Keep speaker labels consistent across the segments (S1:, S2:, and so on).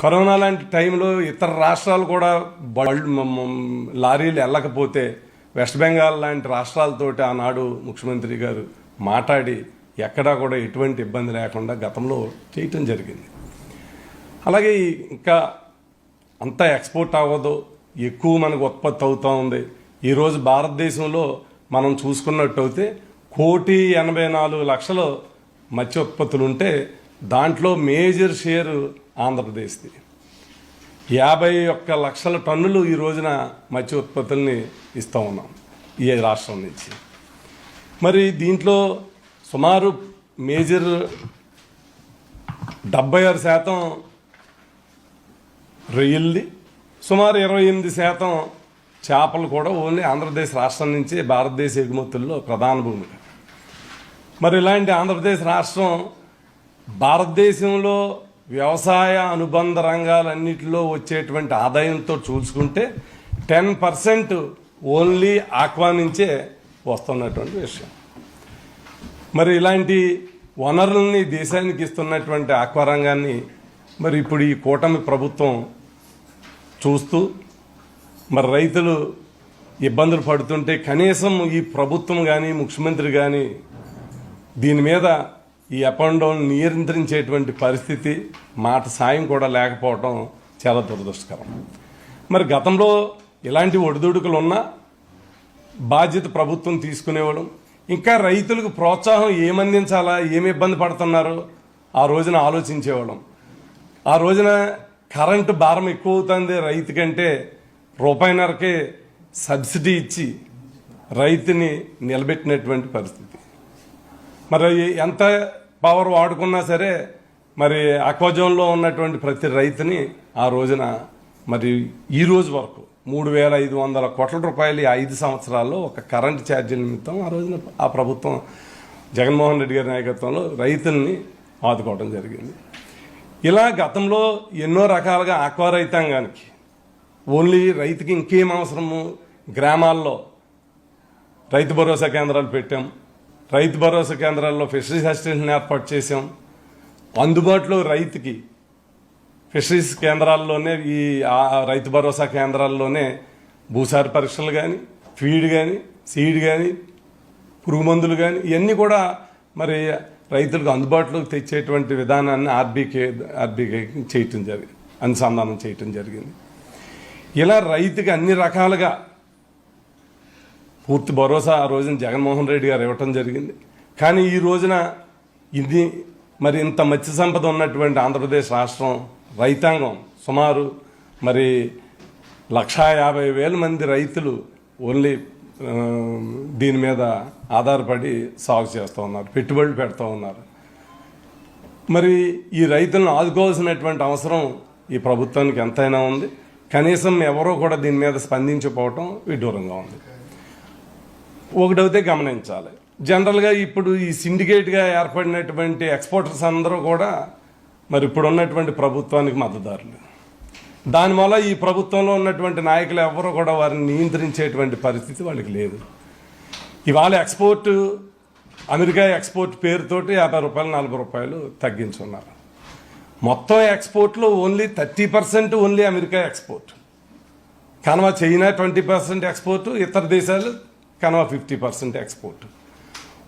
S1: Corona లాంటి టైంలో ఇతర రాష్ట్రాలు కూడా బళ్ళు లారీలు వెళ్ళకపోతే వెస్ట్ బెంగాల్ లాంటి రాష్ట్రాలతోటి ఆనాడు ముఖ్యమంత్రి గారు మాట్లాడి ఎక్కడా కూడా ఎటువంటి ఇబ్బంది లేకుండా గతంలో చేయటం జరిగింది. అలాగే ఇంకా అంతా ఎక్స్పోర్ట్ అవ్వదు ఎక్కువ మనకు ఉత్పత్తి అవుతూ ఉంది. ఈరోజు భారతదేశంలో మనం చూసుకున్నట్టు అయితే కోటి ఎనభై నాలుగు లక్షలు మత్స్య ఉత్పత్తులు ఉంటే దాంట్లో మేజర్ షేరు ఆంధ్రప్రదేశ్ది. యాభై ఒక్క లక్షల టన్నులు ఈ రోజున మత్స్య ఉత్పత్తుల్ని ఇస్తూ ఉన్నాం ఈ రాష్ట్రం నుంచి. మరి దీంట్లో సుమారు మేజర్ డెబ్బై ఆరు శాతం రొయ్యల్ది సుమారు ఇరవై ఎనిమిది శాతం చేపలు కూడా ఓన్లీ ఆంధ్రప్రదేశ్ రాష్ట్రం నుంచి భారతదేశ ఎగుమతుల్లో ప్రధాన భూమిక. మరి ఇలాంటి ఆంధ్రప్రదేశ్ రాష్ట్రం భారతదేశంలో వ్యవసాయ అనుబంధ రంగాలన్నిటిలో వచ్చేటువంటి ఆదాయంతో చూసుకుంటే టెన్ పర్సెంట్ ఓన్లీ ఆక్వా నుంచే వస్తున్నటువంటి విషయం. మరి ఇలాంటి వనరుల్ని దేశానికి ఇస్తున్నటువంటి ఆక్వా రంగాన్ని మరి ఇప్పుడు ఈ కూటమి ప్రభుత్వం చూస్తూ మరి రైతులు ఇబ్బందులు పడుతుంటే కనీసం ఈ ప్రభుత్వం కానీ ముఖ్యమంత్రి కానీ దీని మీద ఈ అప్ అండ్ డౌన్ నియంత్రించేటువంటి పరిస్థితి మాట సాయం కూడా లేకపోవడం చాలా దురదృష్టకరం. మరి గతంలో ఇలాంటి ఒడిదుడుకులు ఉన్నా బాధ్యత ప్రభుత్వం తీసుకునేవాడు ఇంకా రైతులకు ప్రోత్సాహం ఏమందించాలా ఏమి ఇబ్బంది పడుతున్నారో ఆ రోజున ఆలోచించేవాళ్ళం ఆ రోజున కరెంటు భారం ఎక్కువ అవుతుంది రైతు కంటే రూపాయిన్నరకే సబ్సిడీ ఇచ్చి రైతుని నిలబెట్టినటువంటి పరిస్థితి. మరి ఎంత పవర్ వాడుకున్నా సరే మరి అక్వాజోన్లో ఉన్నటువంటి ప్రతి రైతుని ఆ రోజున మరి ఈ రోజు వరకు మూడు వేల ఐదు వందల కోట్ల రూపాయలు ఐదు సంవత్సరాల్లో ఒక కరెంట్ ఛార్జీల నిమిత్తం ఆ రోజున ఆ ప్రభుత్వం జగన్మోహన్ రెడ్డి గారి నాయకత్వంలో రైతుల్ని ఆదుకోవడం జరిగింది. ఇలా గతంలో ఎన్నో రకాలుగా ఆక్వా రైతాంగానికి ఓన్లీ రైతుకి ఇంకేం అవసరము? గ్రామాల్లో రైతు భరోసా కేంద్రాలు పెట్టాం. రైతు భరోసా కేంద్రాల్లో ఫిషరీస్ అసిస్టెంట్ని ఏర్పాటు చేసాం అందుబాటులో రైతుకి ఫిషరీస్ కేంద్రాల్లోనే ఈ రైతు భరోసా కేంద్రాల్లోనే భూసార పరీక్షలు కానీ ఫీడ్ కానీ సీడ్ కానీ పురుగు మందులు కానీ ఇవన్నీ కూడా మరి రైతులకు అందుబాటులోకి తెచ్చేటువంటి విధానాన్ని ఆర్బీకే ఆర్బీకే చేయటం జరిగింది అనుసంధానం చేయటం జరిగింది. ఇలా రైతుకి అన్ని రకాలుగా పూర్తి భరోసా ఆ రోజున జగన్మోహన్ రెడ్డి గారు ఇవ్వటం జరిగింది. కానీ ఈ రోజున ఇది మరి ఇంత మత్స్య సంపద ఉన్నటువంటి ఆంధ్రప్రదేశ్ రాష్ట్రం రైతాంగం సుమారు మరి లక్షా యాభై వేల మంది రైతులు ఓన్లీ దీని మీద ఆధారపడి సాగు చేస్తూ ఉన్నారు పెట్టుబడులు పెడుతూ ఉన్నారు. మరి ఈ రైతులను ఆదుకోవాల్సినటువంటి అవసరం ఈ ప్రభుత్వానికి ఎంతైనా ఉంది. కనీసం ఎవరో కూడా దీని మీద స్పందించకపోవటం విడ్డూరంగా ఉంది. ఒకటైతే గమనించాలి. జనరల్గా ఇప్పుడు ఈ సిండికేట్గా ఏర్పడినటువంటి ఎక్స్పోర్టర్స్ అందరూ కూడా మరి ఇప్పుడు ఉన్నటువంటి ప్రభుత్వానికి మద్దతుదారులు. దానివల్ల ఈ ప్రభుత్వంలో ఉన్నటువంటి నాయకులు ఎవరు కూడా వారిని నియంత్రించేటువంటి పరిస్థితి వాళ్ళకి లేదు. ఇవాళ ఎక్స్పోర్ట్ అమెరికా ఎక్స్పోర్ట్ పేరుతోటి యాభై రూపాయలు నలభై రూపాయలు తగ్గించున్నారు. మొత్తం ఎక్స్పోర్ట్లో only thirty percent only America export. కానీ చైనా ట్వంటీ పర్సెంట్ ఎక్స్పోర్ట్ ఇతర దేశాలు కనుక ఫిఫ్టీ పర్సెంట్ ఎక్స్పోర్ట్.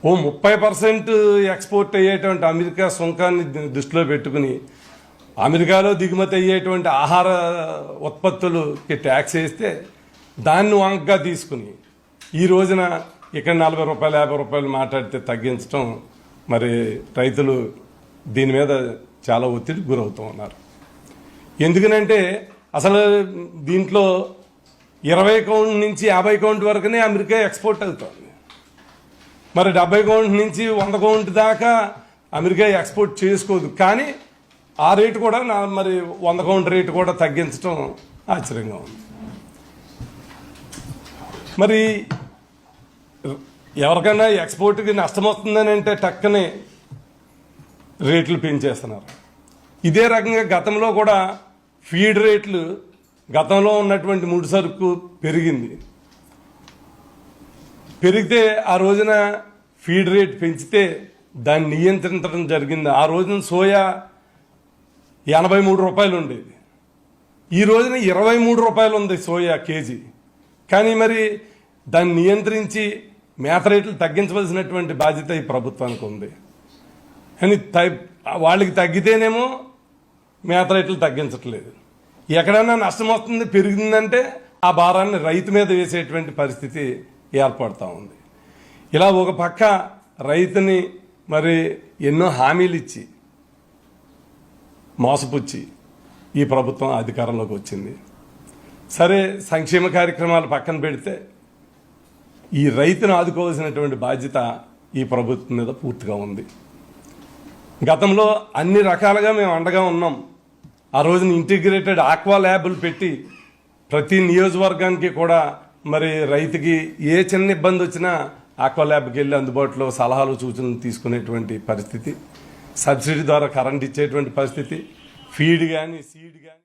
S1: ఓ ముప్పై పర్సెంట్ ఎక్స్పోర్ట్ అయ్యేటువంటి అమెరికా సుంకాన్ని దృష్టిలో పెట్టుకుని అమెరికాలో దిగుమతి అయ్యేటువంటి ఆహార ఉత్పత్తులకి ట్యాక్స్ వేస్తే దాన్ని వంకగా తీసుకుని ఈ రోజున ఇక్కడ నలభై రూపాయలు యాభై రూపాయలు మాట్లాడితే తగ్గించడం మరి రైతులు దీని మీద చాలా ఒత్తిడికి గురవుతూ ఉన్నారు. ఎందుకనంటే అసలు దీంట్లో ఇరవై కౌంట్ నుంచి యాభై కౌంట్ వరకునే అమెరికా ఎక్స్పోర్ట్ అవుతుంది. మరి డెబ్బై కౌంట్ నుంచి వంద కౌంట్ దాకా అమెరికా ఎక్స్పోర్ట్ చేసుకోదు. కానీ ఆ రేటు కూడా నా మరి వంద కౌంట్ రేటు కూడా తగ్గించడం ఆశ్చర్యంగా ఉంది. మరి ఎవరికైనా ఎక్స్పోర్ట్కి నష్టం వస్తుందని అంటే టక్కనే రేట్లు పెంచేస్తున్నారు. ఇదే రకంగా గతంలో కూడా ఫీడ్ రేట్లు గతంలో ఉన్నటువంటి ముడి సరుకు పెరిగింది. పెరిగితే ఆ రోజున ఫీడ్ రేట్ పెంచితే దాన్ని నియంత్రించడం జరిగింది. ఆ రోజున సోయా ఎనభై మూడు రూపాయలు ఉండేది. ఈ రోజున ఇరవై మూడు రూపాయలు ఉంది సోయా కేజీ. కానీ మరి దాన్ని నియంత్రించి మేత రేట్లు తగ్గించవలసినటువంటి బాధ్యత ఈ ప్రభుత్వానికి ఉంది. కానీ వాళ్ళకి తగ్గితేనేమో మేత రేట్లు తగ్గించట్లేదు. ఎక్కడైనా నష్టం వస్తుంది పెరిగిందంటే ఆ భారాన్ని రైతు మీద వేసేటువంటి పరిస్థితి ఏర్పడుతూ ఉంది. ఇలా ఒక పక్క రైతుని మరి ఎన్నో హామీలు ఇచ్చి మోసపుచ్చి ఈ ప్రభుత్వం అధికారంలోకి వచ్చింది. సరే సంక్షేమ కార్యక్రమాలు పక్కన పెడితే ఈ రైతును ఆదుకోవాల్సినటువంటి బాధ్యత ఈ ప్రభుత్వం మీద పూర్తిగా ఉంది. గతంలో అన్ని రకాలుగా మేము అండగా ఉన్నాం. ఆ రోజున ఇంటిగ్రేటెడ్ ఆక్వా ల్యాబులు పెట్టి ప్రతి నియోజకవర్గానికి కూడా మరి రైతుకి ఏ చిన్న ఇబ్బంది వచ్చినా ఆక్వా ల్యాబ్కి వెళ్ళి అందుబాటులో సలహాలు సూచనలు తీసుకునేటువంటి పరిస్థితి. సబ్సిడీ ద్వారా కరెంట్ ఇచ్చేటువంటి పరిస్థితి. ఫీడ్ కానీ సీడ్ కానీ